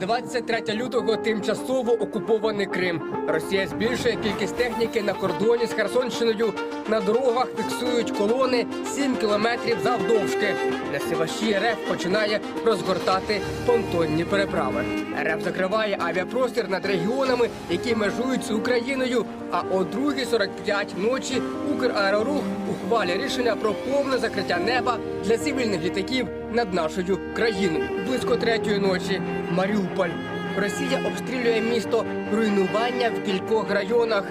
23 лютого тимчасово окупований Крим. Росія збільшує кількість техніки на кордоні з Херсонщиною. На дорогах фіксують колони 7 кілометрів завдовжки. Насиваші РФ починає розгортати понтонні переправи. РФ закриває авіапростір над регіонами, які межують з Україною. А о 2.45 ночі Украерорух ухвалює рішення про повне закриття неба для цивільних літаків над нашою країною. Близько третьої ночі Маріуполь. Росія обстрілює місто руйнування в кількох районах: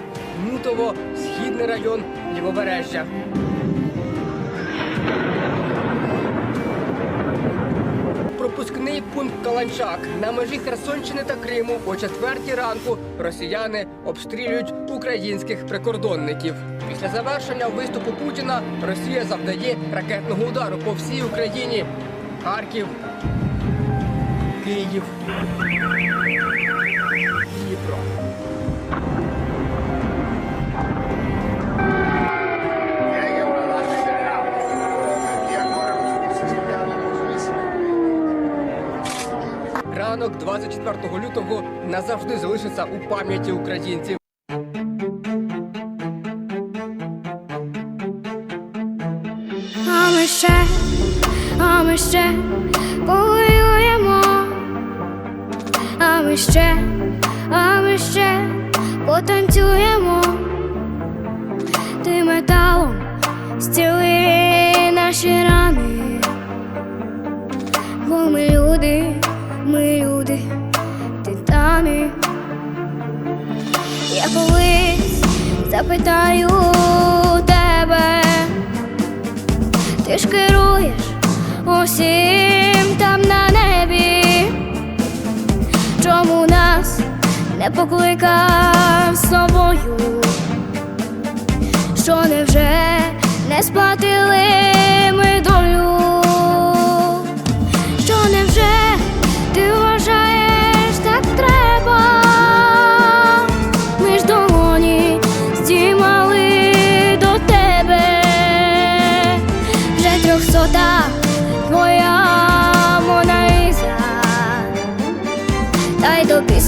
Мутово, Східний район, Лівобережжя. Пропускний пункт Каланчак на межі Херсонщини та Криму о четвертій ранку росіяни обстрілюють українських прикордонників. Після завершення виступу Путіна Росія завдає ракетного удару по всій Україні. Харків, Київ, Дніпро. Ранок 24 лютого назавжди залишиться у пам'яті українців. Ми ще повоюємо, а ми ще, а ми ще потанцюємо, ти металом зціли наші рани, бо ми люди, ми люди, титани. Я колись запитаю тебе. Ти ж керуєш усім там на небі, чому нас не покликав з собою? Що невже не сплатили та й